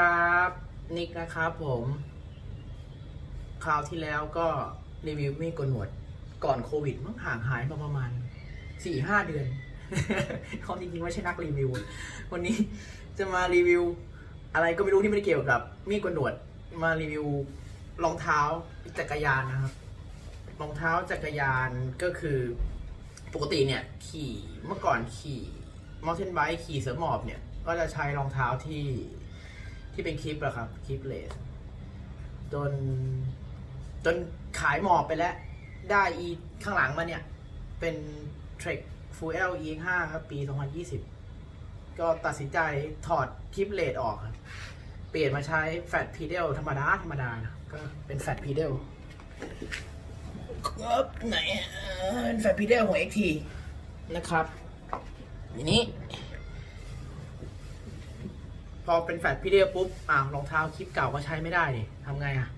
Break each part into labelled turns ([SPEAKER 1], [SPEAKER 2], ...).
[SPEAKER 1] ครับ นิกนะครับผม คราวที่แล้วก็รีวิวไม่โกนหนวด ก่อนโควิดมันห่างหายมาประมาณสี่ห้าเดือนเขาจริงๆไม่ใช่นักรีวิว วันนี้จะมารีวิว อะไรก็ไม่รู้ที่ไม่ได้เกี่ยวกับ มีดโกนหนวด มารีวิวรองเท้าจักรยานนะครับรองเท้าจักรยานก็คือปกติเนี่ยขี่เมื่อก่อนขี่มอเ t นไบ k ์ขี่เสือหมอบเนี่ย ก็จะใช้รองเท้าที่ ที่เป็นคลิปอะครับคลิปเลสจน จนขายหมอบไปแล้ว ได้อีข้างหลังมาเนี่ย เป็น Trek Full L E 5ครับ ปี 2020 ก็ตัดสินใจถอดคลิปเลสออกครับ เปลี่ยนมาใช้แฟ t พีเดลธรรมดา ธรรมดานะก็เป็นแฟ t พีเดลครับไหนเป็นแฟลพีเดลของ XT นะครับทีนี้ อเป็นแฟลพีเดลปุ๊บอ้าวรองเท้าคลิปเก่าก็ใช้ไม่ได้ดิทำไงอะ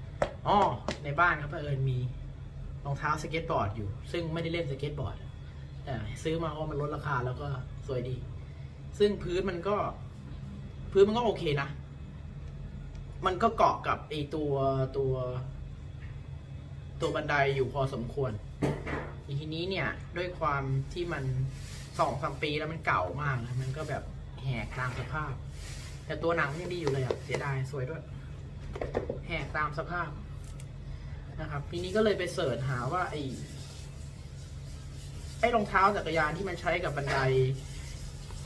[SPEAKER 1] อ๋อในบ้านครับเผอิญมีรองเท้าสเก็ตบอร์ดอยู่ ซึ่งไม่ได้เล่นสเก็ตบอร์ดแต่ซื้อมาเพราะมันลดราคาแล้วก็สวยดี ซึ่งพื้นมันก็ พื้นมันก็โอเคนะ มันก็เกาะกับไอตัวตัว ตัวบันไดอยู่พอสมควรทีนี้เนี่ย ด้วยความที่มันสองสามปีแล้วมันเก่ามากนะมันก็แบบแหกตามสภาพ แต่ตัวหนังยังดีอยู่เลยอะ เสียดายสวยด้วย แหกตามสภาพนะครับทีนี้ก็เลยไปเสิร์ชหาว่าไอ้ไอ้รองเท้าจักรยานที่มันใช้กับบันได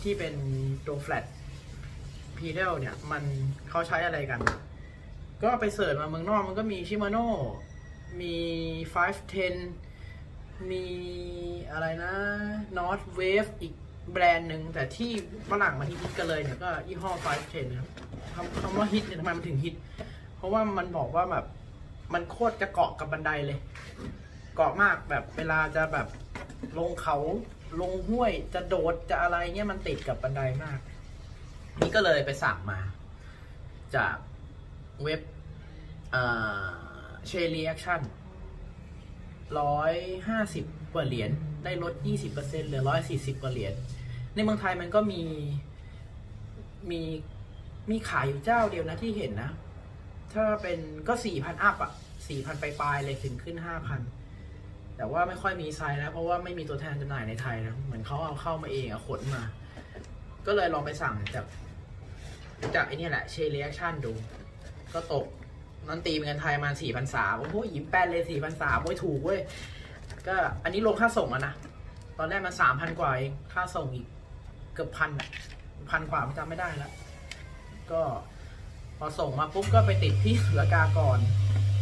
[SPEAKER 1] ที่เป็นตัวแฟลตพีเดลเนี่ย มันเขาใช้อะไรกัน ก็ไปเสิร์ชมาเมืองนอกมันก็มีชิมาโน่มี 510 มีอะไรนะ North Wave อีก แบรนด์หนึ่งแต่ที่ฝรั่งมาฮิตกันเลยเนี่ยก็ยี่ห้อ510นะครับคำคำว่าฮิตเนี่ยทำไมมันถึงฮิต เพราะว่ามันบอกว่าแบบมันโคตรจะเกาะกับบันไดเลย เกาะมากแบบเวลาจะแบบลงเขาลงห้วยจะโดดจะอะไรเงี้ยมันติดกับบันไดมาก นี่ก็เลยไปสั่งมา จากเว็บเชลีแอคชั่นร้อยห้าสิบกว่าเหรียญได้ลดยี่สิบเปอร์เซ็นเหลือร้อยสี่สิบกว่าเหรียญ ในเมืองไทยมันก็มีมีมีขายอยู่เจ้าเดียวนะที่เห็นนะ ถ้าเป็นก็สี่พันอัพอะสี่พันปลายๆเลยถึงขึ้นห้าพันแต่ว่าไม่ค่อยมีไซส์แล้ว เพราะว่าไม่มีตัวแทนจำหน่ายในไทยนะเหมือนเขาเอาเข้ามาเองอะขนมา ก็เลยลองไปสั่งจากจากไอ้นี่แหละเชลีแอคชั่นดู ก็ตกนั่นตีเป็นเงินไทยมาสี่พันสามโอ้โหยิ้มแป้นเลยสี่พันสามโอ้ยถูกเว้ยก็อันนี้ลงค่าส่งอะนะ ตอนแรกมันสามพันกว่าเองค่าส่งอีก เกือบพันอะพันกว่าผมจำไม่ได้แล้ว ก็พอส่งมาปุ๊บก็ไปติดที่สุลกากร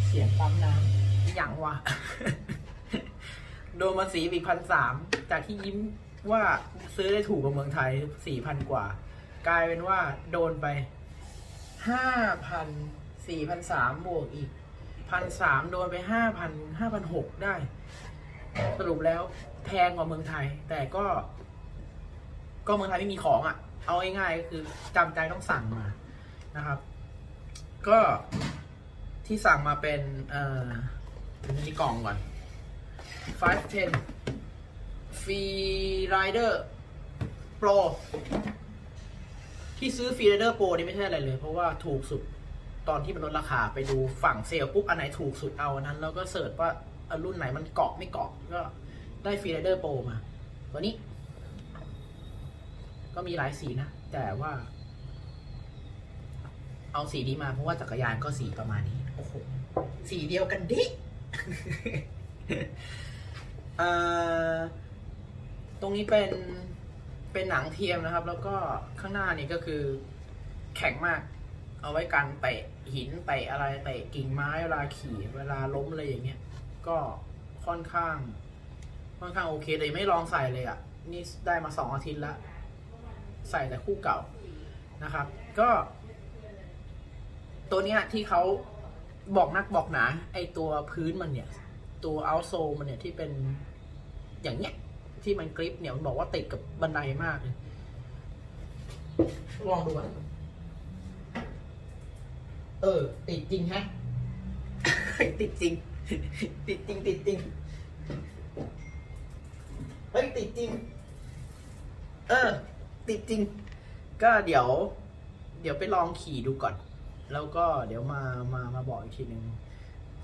[SPEAKER 1] เสียงปั๊มน้ำอย่างวะโดนมาสีอีกพันสามจากที่ยิ้มว่าซื้อได้ถูกกว่าเมืองไทยสี่พันกว่า กลายเป็นว่าโดนไปห้าพันสี่พันสามบวกอีกพันสามโดนไปห้าพันห้าพันหกได้ สรุปแล้วแพงกว่าเมืองไทย แต่ก็ ก็เมืองไทยไม่มีของอะ่ะ เอาง่ายๆก็คือจำใจต้องสั่งมานะครับ ก็ที่สั่งมาเป็นเอ่อมีกล่องก่อน510ฟรีไรเดอร์โปรที่ซื้อฟรีไรเดอร์โปรนี่ไม่ใช่อะไรเลย เพราะว่าถูกสุดตอนที่มันลดราคาไปดูฝั่งเซลล์ปุ๊บอันไหนถูกสุดเอาอันนั้น แล้วก็เสิร์ชว่ารุ่นไหนมันเกาะไม่เกาะก็ได้ฟรีไรเดอร์โปรมา ตัวนี้ ก็มีหลายสีนะ แต่ว่า เอาสีนี้มาเพราะว่าจักรยานก็สีประมาณนี้ โอ้โห สีเดียวกันดิอ่อตรงนี้เป็นเป็นหนังเทียมนะครับ แล้วก็ข้างหน้านี่ก็คือแข็งมาก เอาไว้กันเตะหินเตะอะไรเตะกิ่งไม้เวลาขี่เวลาล้มอะไรอย่างเงี้ย ก็ค่อนข้าง ค่อนข้างโอเคแต่ยังไม่ลองใส่เลยอะ่ะ นี่ได้มาสองอาทิตย์แล้ว ใส่แต่คู่เก่านะครับ ก็ ตัวเนี้ยที่เขาบอกนักบอกหนา ไอตัวพื้นมันเนี่ย ตัวเอาโซมันเนี่ยที่เป็นอย่างเนี้ย ที่มันกริปเนี่ยมันบอกว่าติดกับบันไดมากเลยลองดูอะเออ ติดจริงฮะ ติดจริง ติดจริง ติดจริง เฮ้ย ติดจริง เออ ติดจริง ก็เดี๋ยว เดี๋ยวไปลองขี่ดูก่อน แล้วก็เดี๋ยวมามามาบอกอีกทีหนึ่ง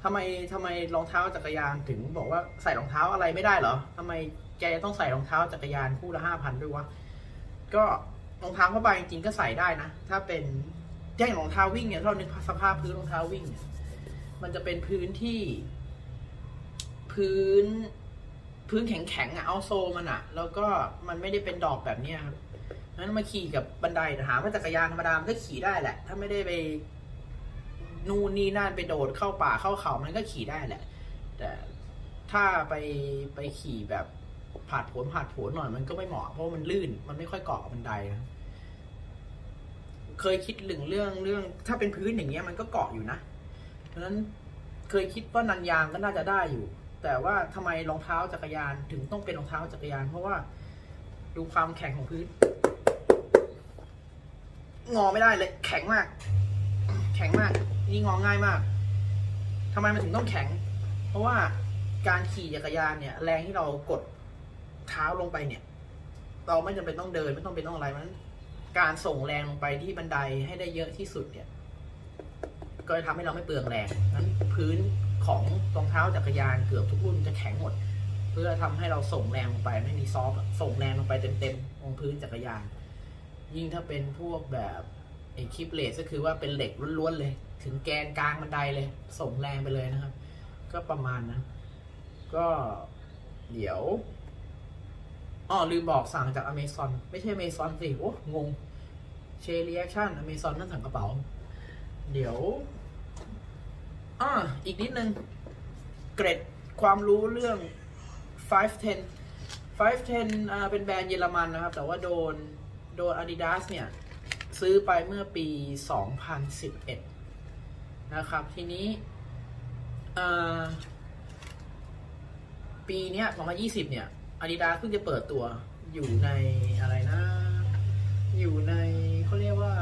[SPEAKER 1] ทำไมทำไมรองเท้าจักรยานถึงบอกว่าใส่รองเท้าอะไรไม่ได้เหรอทำไมแกต้องใส่รองเท้าจักรยานคู่ละห้าพันด้วยวะก็รองเท้าผ้าใบจริงๆก็ใส่ได้นะ ถ้าเป็นแย่งรองเท้าวิ่งเนี่ยถ้าเรานึกสภาพพื้นรองเท้าวิ่งเนี่ยมันจะเป็นพื้นที่ พื้น พื้นแข็งๆอะเอาโซมันอะแล้วก็มันไม่ได้เป็นดอกแบบเนี้ยครับ นั้นมาขี่กับบันไดถาว่าจักรยานธรรมดามันก็ขี่ได้แหละ ถ้าไม่ได้ไปนู่นนี่นั่นไปโดดเข้าป่าเข้าเขามันก็ขี่ได้แหละ แต่ถ้าไปไปขี่แบบผาดโผนผาดโผนหน่อยมันก็ไม่เหมาะเพราะมันลื่น มันไม่ค่อยเกาะบันไดนะเคยคิดถึงเรื่องเรื่อง ถ้าเป็นพื้นอย่างเงี้ยมันก็เกาะอยู่นะเพราะฉะนั้นเคยคิดว่านันยางก็น่าจะได้อยู่ แต่ว่าทำไมรองเท้าจักรยานถึงต้องเป็นรองเท้าจักรยาน เพราะว่าดูความแข็งของพื้น งอไม่ได้เลย แข็งมาก แข็งมาก นี่งอง่ายมากทำไมมันถึงต้องแข็ง เพราะว่าการขี่จักรยานเนี่ย แรงที่เรากดเท้าลงไปเนี่ย เราไม่จำเป็นต้องเดินไม่ต้องเป็นต้องอะไรมันการส่งแรงลงไปที่บันไดให้ได้เยอะที่สุดเนี่ย ก็จะทำให้เราไม่เปลืองแรงนั้นพื้นของรองเท้าจักรยานเกือบทุกรุ่นจะแข็งหมด เพื่อทำให้เราส่งแรงลงไปไม่มีซอฟส่งแรงลงไปเต็มๆลงพื้นจักรยาน ยิ่งถ้าเป็นพวกแบบไอ้คลิปเลสก็คือว่าเป็นเหล็กล้วนๆเลย ถึงแกนกลางบันไดเลย ส่งแรงไปเลยนะครับ ก็ประมาณนั้น ก็เดี๋ยวอ๋อลืมบอกสั่งจากอเมซอนไม่ใช่อเมซอนสิโอ้งงเชรีแอคชั่นอเมซอนนั่นสั่งกระเป๋า เดี๋ยวอ่าอีกนิดนึง เกร็ดความรู้เรื่อง 510 510อ่าเป็นแบรนด์เยอรมันนะครับ แต่ว่าโดน โดน Adidas เนี่ย ซื้อไปเมื่อปี 2011 นะครับ ทีนี้ปีเนี้ย2020 เนี่ย Adidas เพิ่งจะเปิดตัวอยู่ในอะไรนะ อยู่ในเขาเรียกว่า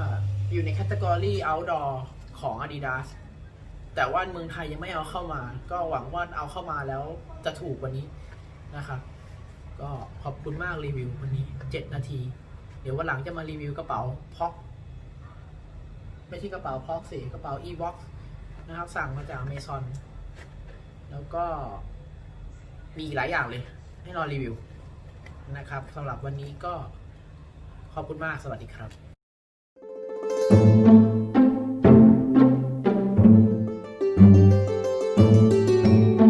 [SPEAKER 1] อยู่ในแคตตากรี outdoor ของ Adidas แต่ว่าเมืองไทยยังไม่เอาเข้ามา ก็หวังว่าเอาเข้ามาแล้วจะถูกกว่านี้นะครับ ก็ขอบคุณมากรีวิววันนี้ 7 นาที ดี๋ยววันหลังจะมารีวิวกระเป๋าพ็อกไม่ใช่กระเป๋าพ็อกสิกระเป๋า e box นะครับ สั่งมาจาก Amazon แล้วก็มีหลายอย่างเลย ให้รอรีวิวนะครับสำหรับวันนี้ก็ขอบคุณมากสวัสดีครับ